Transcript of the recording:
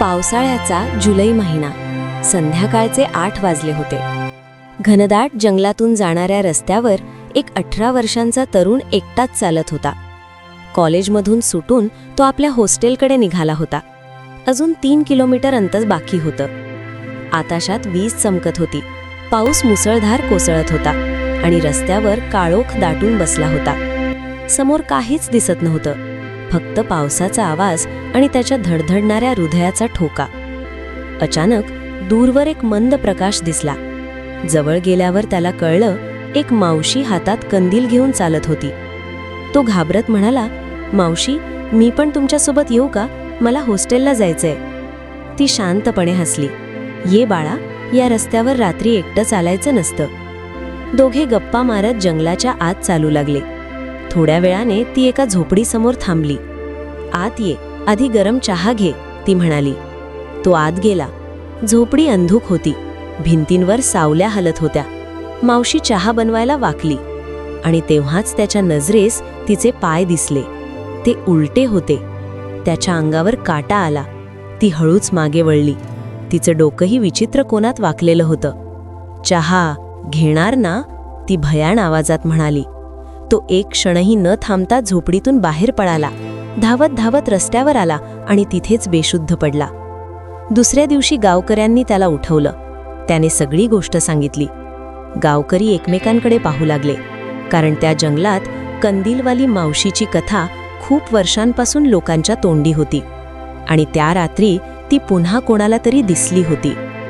पावसाळ्याचा जुलै महिना. संध्याकाळचे आठ वाजले होते. घनदाट जंगलातून जाणाऱ्या रस्त्यावर एक अठरा वर्षांचा तरुण एकटाच चालत होता. कॉलेजमधून सुटून तो आपल्या हॉस्टेलकडे निघाला होता. अजून तीन किलोमीटर अंतर बाकी होतं. आताशात वीज चमकत होती. पाऊस मुसळधार कोसळत होता आणि रस्त्यावर काळोख दाटून बसला होता. समोर काहीच दिसत नव्हतं. फक्त पावसाचा आवाज आणि त्याच्या धडधडणाऱ्या हृदयाचा ठोका. अचानक दूरवर एक मंद प्रकाश दिसला. जवळ गेल्यावर त्याला कळलं एक मावशी हातात कंदील घेऊन चालत होती. तो घाबरत म्हणाला मावशी मी पण तुमच्यासोबत येऊ का? मला हॉस्टेलला जायचंय. ती शांतपणे हसली. ये बाळा या रस्त्यावर रात्री एकटं चालायचं नसतं. दोघे गप्पा मारत जंगलाच्या आत चालू लागले. थोड्या वेळाने ती एका झोपडीसमोर थांबली. आत ये आधी गरम चहा घे ती म्हणाली. तो आत गेला. झोपडी अंधूक होती. भिंतींवर सावल्या हलत होत्या. मावशी चहा बनवायला वाकली. आणि तेव्हाच त्याच्या नजरेस तिचे पाय दिसले. ते उलटे होते. त्याच्या अंगावर काटा आला. ती हळूच मागे वळली. तिचं डोकंही विचित्र कोणात वाकलेलं होतं. चहा घेणार ना? ती भयाण आवाजात म्हणाली. तो एक क्षणही न थांबता झोपडीतून बाहेर पळाला. धावत धावत रस्त्यावर आला आणि तिथेच बेशुद्ध पडला. दुसऱ्या दिवशी गावकऱ्यांनी त्याला उठवलं. त्याने सगळी गोष्ट सांगितली. गावकरी एकमेकांकडे पाहू लागले. कारण त्या जंगलात कंदीलवाली मावशीची कथा खूप वर्षांपासून लोकांच्या तोंडी होती. आणि त्या रात्री ती पुन्हा कोणाला तरी दिसली होती.